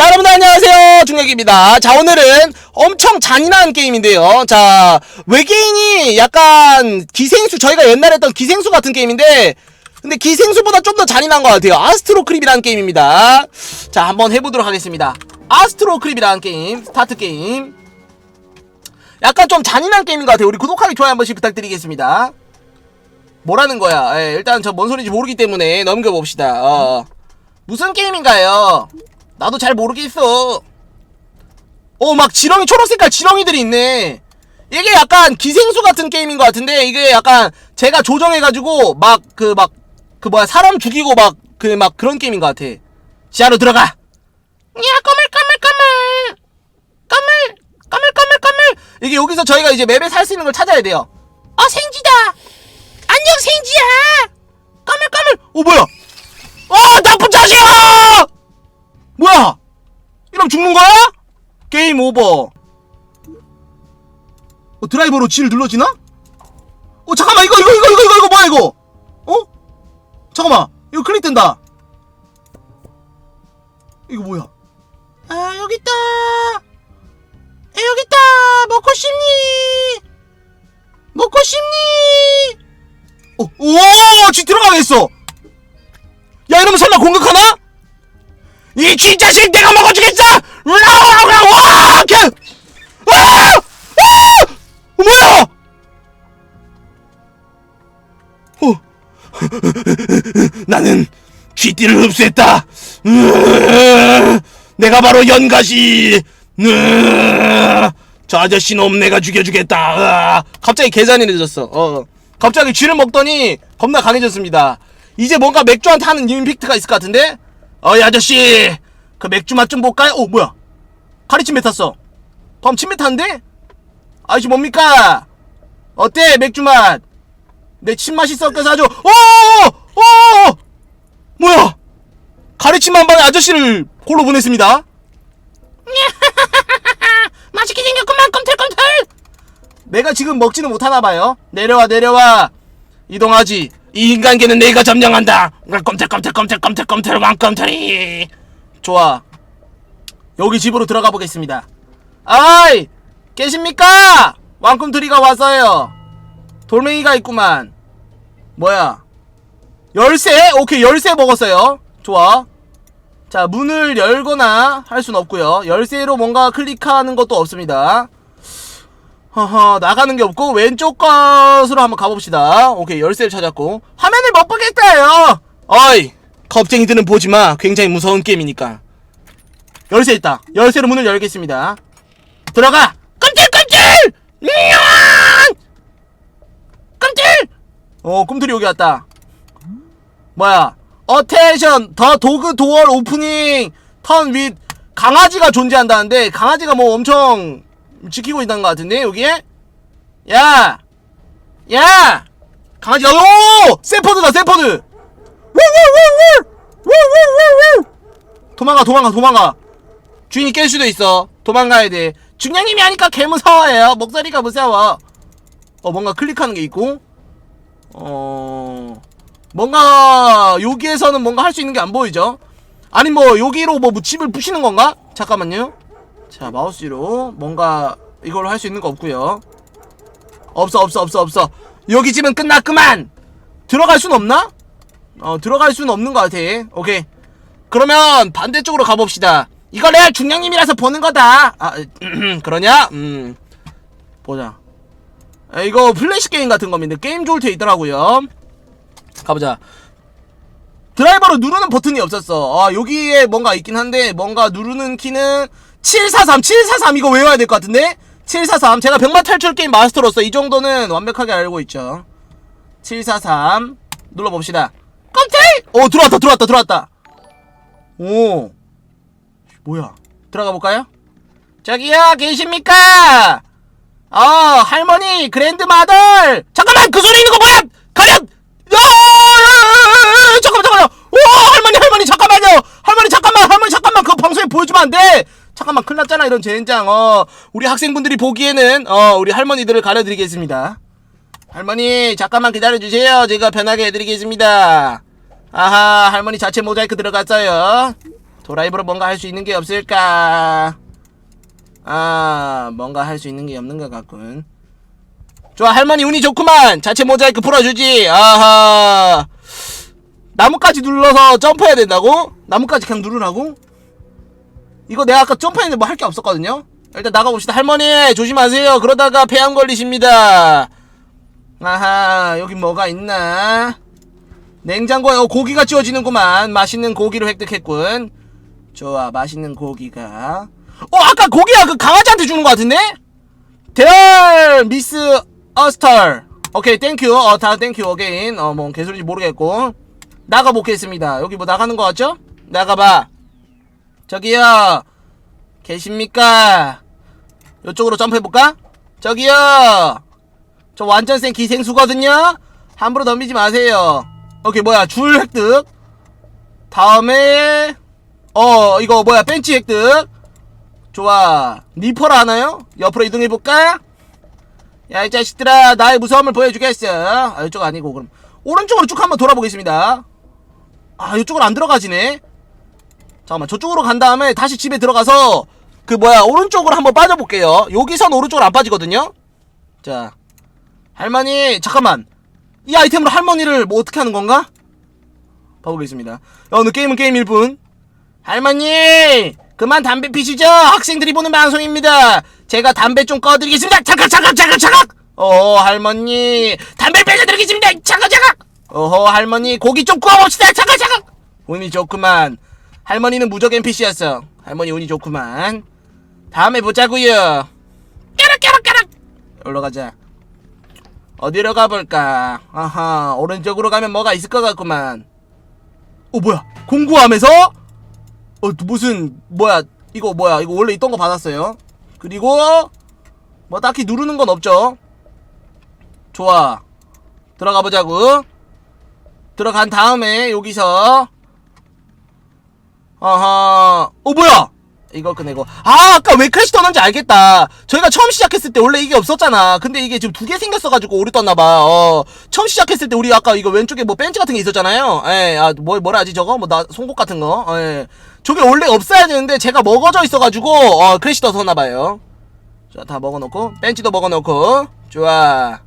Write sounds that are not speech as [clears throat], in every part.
자 여러분들 안녕하세요. 중혁입니다. 자 오늘은 엄청 잔인한 게임인데요. 자 외계인이 약간 기생수 저희가 옛날에 했던 기생수 같은 게임인데 근데 기생수보다 좀 더 잔인한 것 같아요. 아스트로 크립이라는 게임입니다. 자 한번 해보도록 하겠습니다. 아스트로 크립이라는 게임 스타트 게임. 약간 좀 잔인한 게임인 것 같아요. 우리 구독하기 좋아요 한 번씩 부탁드리겠습니다. 뭐라는 거야? 예, 일단 저 뭔 소리인지 모르기 때문에 넘겨봅시다. 어. 무슨 게임인가요 나도 잘 모르겠어. 어, 막 지렁이, 초록색깔 지렁이들이 있네. 이게 약간 기생수 같은 게임인 것 같은데, 이게 약간 제가 조정해가지고, 막, 그, 막, 그 뭐야, 사람 죽이고 막, 그, 막 그런 게임인 것 같아. 지하로 들어가! 야, 까물, 까물, 까물! 까물! 까물, 까물, 까물! 이게 여기서 저희가 이제 맵에 살 수 있는 걸 찾아야 돼요. 어, 생지다! 안녕, 생지야! 까물, 까물! 어, 뭐야! 어, 나쁜 자식아! 뭐야? 이러면 죽는 거야? 게임 오버. 어, 드라이버로 G를 눌러지나? 어, 잠깐만, 이거, 이거, 이거, 이거, 이거, 이거 뭐야, 이거? 어? 잠깐만, 이거 클릭 된다. 이거 뭐야? 아, 여기 있다. 에, 여기 있다. 먹고 싶니? 먹고 싶니? 어, 오, G 들어가겠어. 야, 이러면 설마 공격하나? 이 쥐자식 내가 먹어주겠어! 라라라 걔! 아! 아! 어, 뭐야! 어. 나는 쥐띠를 흡수했다. 내가 바로 연가시. 저 아저씨 놈 내가 죽여주겠다. 갑자기 계산이해졌어 어. 갑자기 쥐를 먹더니 겁나 강해졌습니다. 이제 뭔가 맥주한테 하는 임팩트가 있을 것 같은데? 어이 아저씨 그 맥주 맛 좀 볼까요? 오 뭐야 카리침 뱉었어 그럼 침 뱉었는데? 아저씨 뭡니까? 어때 맥주 맛? 내 침 맛이 섞여서 아주 오! 오! 뭐야 가리침 한 방에 아저씨를 골로 보냈습니다 [laughs] 맛있게 생겼구만 껌틀껌틀 내가 지금 먹지는 못하나봐요 내려와 내려와 이동하지 이 인간계는 내가 점령한다. 껌틀껌틀껌틀껌틀껌틀 왕껌틀이. 좋아. 여기 집으로 들어가 보겠습니다. 아이 계십니까? 왕꿈틀이가 왔어요. 돌멩이가 있구만. 뭐야? 열쇠? 오케이 열쇠 먹었어요. 좋아. 자 문을 열거나 할 순 없고요. 열쇠로 뭔가 클릭하는 것도 없습니다 허허 나가는 게 없고 왼쪽 것으로 한번 가봅시다. 오케이 열쇠를 찾았고. 화면을 못 보겠다요! 어이 겁쟁이들은 보지마. 굉장히 무서운 게임이니까. 열쇠 있다. 열쇠로 문을 열겠습니다. 들어가! 끔찍끔찍! 끔찍! 어 꿈틀이 여기 왔다. 뭐야? 어텐션! 더 도그 도어 오프닝! 턴 윗 강아지가 존재한다는데 강아지가 뭐 엄청 지키고 있다는 것 같은데 여기에? 야! 야! 강아지 나도 세퍼드다 세퍼드! 도망가 도망가 도망가. 주인이 깰 수도 있어. 도망가야 돼. 중량님이 하니까 개무서워해요. 목소리가 무서워. 어 뭔가 클릭하는 게 있고. 어 뭔가 여기에서는 뭔가 할 수 있는 게 안 보이죠? 아니 뭐 여기로 뭐, 뭐 집을 부시는 건가? 잠깐만요. 자 마우스로 뭔가 이걸 할수 있는 거 없고요. 없어 없어 없어 없어. 여기 집은 끝났구만! 들어갈 순 없나? 어 들어갈 수는 없는 것 같아. 오케이. 그러면 반대쪽으로 가봅시다. 이거 레알 중량님이라서 보는 거다. 아 [clears throat] 그러냐? 음. 보자. 에, 이거 플래시 게임 같은 겁니다. 게임 좋을 때 있더라고요. 가보자. 드라이버로 누르는 버튼이 없었어. 아 여기에 뭔가 있긴 한데 뭔가 누르는 키는 743 743 이거 외워야 될 것 같은데? 743 제가 병마 탈출 게임 마스터로서 이 정도는 완벽하게 알고 있죠. 743 눌러봅시다. 깜짝 오 들어왔다 들어왔다 들어왔다. 오. 뭐야? 들어가 볼까요? 저기요 계십니까? 어 할머니 그랜드마들 잠깐만 그 소리 있는 거 뭐야? 가려 야 잠깐만 잠깐만 오 할머니 할머니 잠깐만요. 할머니 잠깐만 할머니 잠깐만. 그거 방송에 보여주면 안돼 이런 젠장 어 우리 학생분들이 보기에는 어 우리 할머니들을 가려드리겠습니다 할머니 잠깐만 기다려주세요 제가 편하게 해드리겠습니다 아하 할머니 자체 모자이크 들어갔어요 도라이브로 뭔가 할 수 있는 게 없을까? 아, 뭔가 할 수 있는 게 없는 것 같군. 좋아, 할머니 운이 좋구만. 자체 모자이크 풀어주지. 아하. 나뭇가지 눌러서 점프해야 된다고? 나뭇가지 그냥 누르라고? 이거 내가 아까 점프했는데 뭐 할 게 없었거든요? 일단 나가봅시다. 할머니, 조심하세요. 그러다가 폐암 걸리십니다. 아하, 여기 뭐가 있나? 냉장고에 어, 고기가 지워지는구만. 맛있는 고기를 획득했군. 좋아, 맛있는 고기가. 어, 아까 고기야 그 강아지한테 주는 것 같은데? 대열 미스 어스터. 오케이, 땡큐. 어, 다 땡큐 어게인. 어, 뭐 개소리인지 모르겠고. 나가 보겠습니다. 여기 뭐 나가는 거 같죠? 나가봐. 저기요. 계십니까? 이쪽으로 점프해볼까? 저기요. 저 완전 센 기생수거든요? 함부로 덤비지 마세요. 오케이, 뭐야, 줄 획득. 다음에, 어, 이거 뭐야, 벤치 획득. 좋아. 니퍼를 하나요? 옆으로 이동해볼까? 야, 이 자식들아, 나의 무서움을 보여주겠어. 아, 이쪽 아니고, 그럼. 오른쪽으로 쭉 한번 돌아보겠습니다. 아, 이쪽으로 안 들어가지네? 잠깐만, 저쪽으로 간 다음에 다시 집에 들어가서, 그 뭐야, 오른쪽으로 한번 빠져볼게요. 여기선 오른쪽으로 안 빠지거든요? 자. 할머니, 잠깐만. 이 아이템으로 할머니를 뭐 어떻게 하는 건가? 봐보겠습니다. 야, 오늘 게임은 게임일 뿐. 할머니! 그만 담배 피시죠? 학생들이 보는 방송입니다. 제가 담배 좀 꺼드리겠습니다. 잠깐, 잠깐, 잠깐, 잠깐! 어, 할머니. 담배 빼줘드리겠습니다. 잠깐, 잠깐! 어허, 할머니. 고기 좀 구워봅시다. 잠깐, 잠깐! 운이 좋구만. 할머니는 무적 NPC였어. 할머니 운이 좋구만. 다음에 보자구요. 깨락, 깨락, 깨락! 올라 가자. 어디로 가볼까? 아하, 오른쪽으로 가면 뭐가 있을 것 같구만. 어, 뭐야? 공구함에서? 어, 무슨, 뭐야, 이거 뭐야, 이거 원래 있던 거 받았어요. 그리고, 뭐 딱히 누르는 건 없죠. 좋아. 들어가 보자고. 들어간 다음에, 여기서, 아하, 어, 뭐야? 이거 끝내고. 아, 아까 왜 크래시 떴는지 알겠다. 저희가 처음 시작했을 때 원래 이게 없었잖아. 근데 이게 지금 두 개 생겼어가지고 오류 떴나봐. 어, 처음 시작했을 때 우리 아까 이거 왼쪽에 뭐 벤치 같은 게 있었잖아요. 예, 아, 뭐, 뭐라 하지 저거? 뭐, 나, 송곳 같은 거? 예. 저게 원래 없어야 되는데 제가 먹어져 있어가지고, 어, 크래시 떠서나봐요. 자, 다 먹어놓고, 벤치도 먹어놓고, 좋아.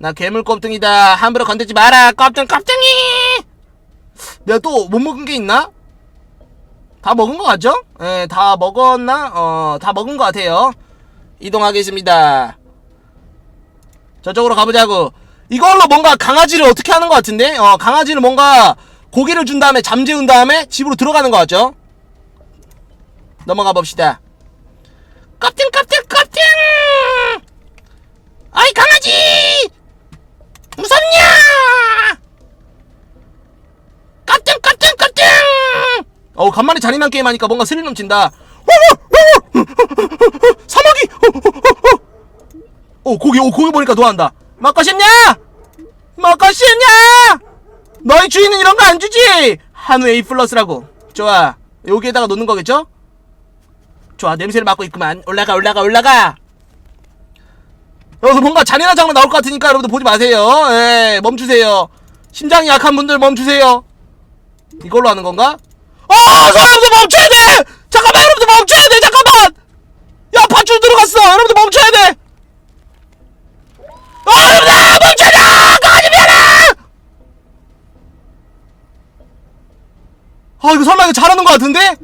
나 괴물 껍등이다. 함부로 건들지 마라. 껍등, 껍등이! 내가 또 못 먹은 게 있나? 다 먹은 것 같죠? 예, 다 먹었나? 어, 다 먹은 것 같아요. 이동하겠습니다. 저쪽으로 가보자고. 이걸로 뭔가 강아지를 어떻게 하는 것 같은데? 어, 강아지를 뭔가 고기를 준 다음에 잠재운 다음에 집으로 들어가는 것 같죠? 넘어가 봅시다. 껍ting! 아이, 강아지! 무섭냐! 껍ting, 껍ting, 껍ting! 어 간만에 잔인한 게임 하니까 뭔가 스릴 넘친다. 사마귀. 어 고기 어 고기 보니까 싶냐? 먹고 싶냐? 너희 주인은 이런 거 안 주지. 한우 A 플러스라고. 좋아. 여기에다가 놓는 거겠죠? 좋아 냄새를 맡고 있구만. 올라가 올라가 올라가. 여기서 뭔가 잔인한 장면 나올 것 같으니까 여러분들 보지 마세요. 예, 멈추세요. 심장이 약한 분들 멈추세요. 이걸로 하는 건가? 아, 여러분들 멈춰야 돼! 잠깐만, 여러분들 멈춰야 돼! 잠깐만! 야, 밧줄 들어갔어! 여러분들 멈춰야 돼! 아, 여러분들! 강아지 미안해! 아, 이거 설마 이거 잘하는 것 같은데?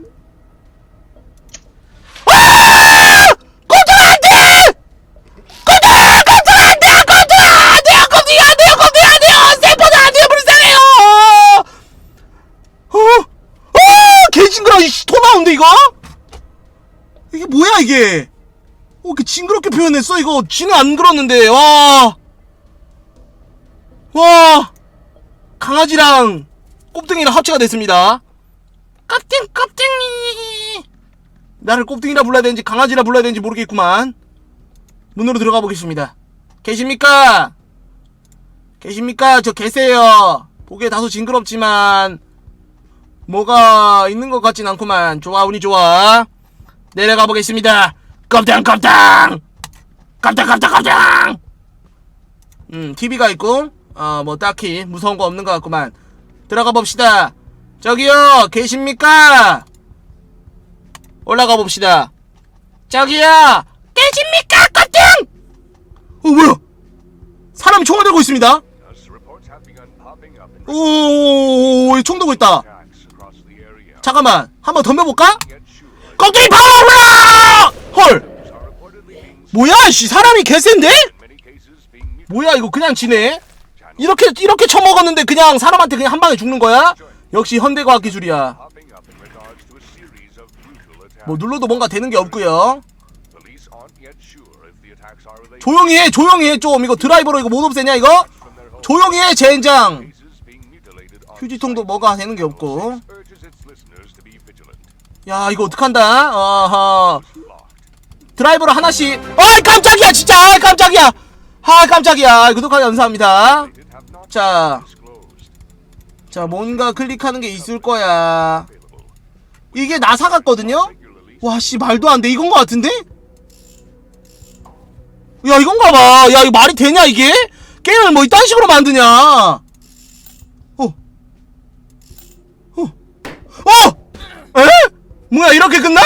아! 꼼짝 안 돼! 꼼짝! 꼼짝 안 돼! 꼼짝 안 돼요! 꼼짝이 안 돼요! 꼼짝이 안 돼요! 세포도 안 돼요! 불쌍해요! 어? 어! 개 징그러! 이씨, 토 나오는데, 이거? 이게? 어, 이렇게 징그럽게 표현했어? 이거, 쥐는 안 그렇는데, 와. 와. 강아지랑 꼽등이랑 합체가 됐습니다. 꼽등, 꼽등이. 나를 꼽등이라 불러야 되는지 강아지라 불러야 되는지 모르겠구만. 문으로 들어가 보겠습니다. 계십니까? 계십니까? 저 계세요. 보기에 다소 징그럽지만, 뭐가 있는 것 같진 않구만. 좋아, 운이 좋아. 내려가 보겠습니다. 깜당, 깜당! 깜당, 깜당, 깜당! 음, TV가 있고, 어, 뭐, 딱히 무서운 거 없는 것 같구만. 들어가 봅시다. 저기요 계십니까? 올라가 봅시다. 저기요 계십니까? 꺼팅! 어 뭐야? 사람이 총을 들고 있습니다. Thus, reports have begun popping up in 오, 총 들고 있다. 잠깐만, 한번 덤벼볼까? Sure, 꺾기 파워! 헐, 뭐야, 씨 사람이 개센데? 뭐야, 이거 그냥 지네? 이렇게 이렇게 쳐먹었는데 그냥 사람한테 그냥 한 방에 죽는 거야? 역시 현대과학 기술이야. 뭐 눌러도 뭔가 되는 게 없고요. 조용히 해, 조용히 해, 좀 이거 드라이버로 이거 못 없애냐 이거? 조용히 해, 젠장. 휴지통도 뭐가 되는 게 없고. 야, 이거 어떡한다? 어허. 드라이버로 하나씩. 아이 깜짝이야, 진짜. 아이 깜짝이야. 아 깜짝이야. 구독하기 감사합니다. 자. 자 뭔가 클릭하는 게 있을 거야. 이게 나사 같거든요. 와, 씨 말도 안 돼. 이건 거 같은데? 야, 이건가 봐. 야, 이거 말이 되냐 이게? 게임을 뭐 이딴 식으로 만드냐? 어. 어. 어! 에? 뭐야, 이렇게 끝나?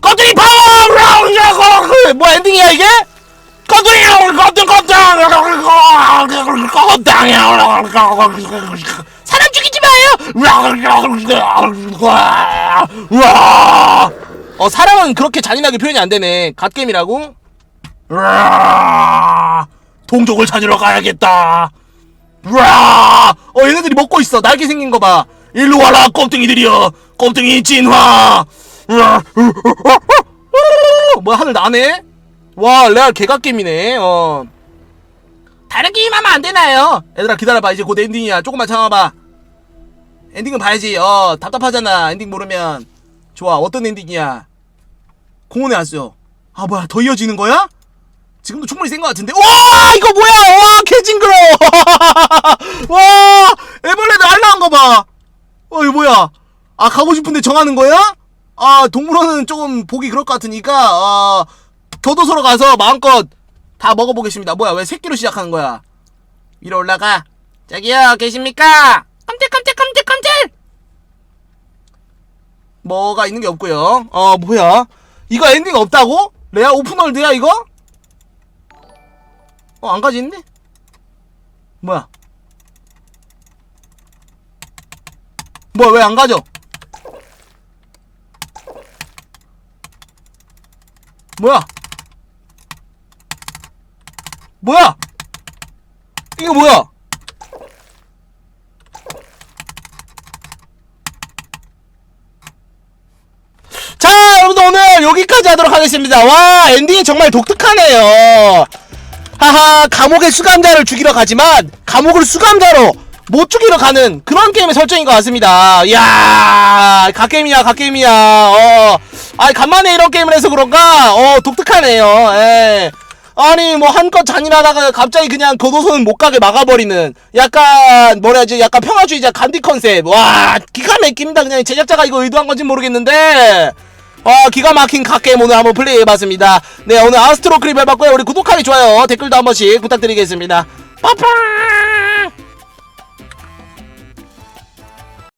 껍데기 파워! 뭐 엔딩이야 이게? 껍데기 껍데기 껍데기 껍데기 사람 죽이지 마요! 어 사람은 그렇게 잔인하게 표현이 안 되네. 갓겜이라고? 동족을 찾으러 가야겠다. 어 얘네들이 먹고 있어. 날개 생긴 거 봐. 일로 와라 껍데기들이여. 껍데기 진화. 뭐 하늘 나네? 와 레알 개갓겜이네. 어. 다른 게임 하면 안 되나요? 얘들아 기다려봐 이제 곧 엔딩이야. 조금만 참아봐. 엔딩은 봐야지. 어 답답하잖아. 엔딩 모르면. 좋아 어떤 엔딩이야? 공원에 왔어요. 아 뭐야 더 이어지는 거야? 지금도 충분히 센 것 같은데. 와 이거 뭐야? 와 개징그러. [laughs] 와 애벌레도 알라한 거 봐. 어 이거 뭐야? 아 가고 싶은데 정하는 거야? 아 동물원은 조금 보기 그럴 것 같으니까 어, 교도소로 가서 마음껏 다 먹어보겠습니다. 뭐야 왜 새끼로 시작하는 거야? 위로 올라가. 저기요 계십니까? 깜짝깜짝깜짝깜짝. 뭐가 있는 게 없고요. 어 뭐야? 이거 엔딩 없다고? 레아 오픈월드야 이거? 어 안 가지는데? 뭐야? 뭐야 왜 안 가져? 뭐야? 뭐야? 이거 뭐야? 자, 여러분들 오늘 여기까지 하도록 하겠습니다. 와, 엔딩이 정말 독특하네요. 하하, 감옥의 수감자를 죽이러 가지만 감옥을 수감자로 못 죽이러 가는 그런 게임의 설정인 것 같습니다. 이야, 갓게임이야, 갓게임이야. 어, 아, 간만에 이런 게임을 해서 그런가? 어, 독특하네요. 예. 아니 뭐 한껏 잔인하다가 갑자기 그냥 교도소는 못 가게 막아버리는 약간 뭐라 하지 약간 평화주의자 간디 컨셉 와 기가 막힙니다 그냥 제작자가 이거 의도한 건지 모르겠는데 어 기가 막힌 갓게임 오늘 한번 플레이해봤습니다 네 오늘 아스트로 크립 해봤고요 우리 구독하기 좋아요 댓글도 한 번씩 부탁드리겠습니다 빠빠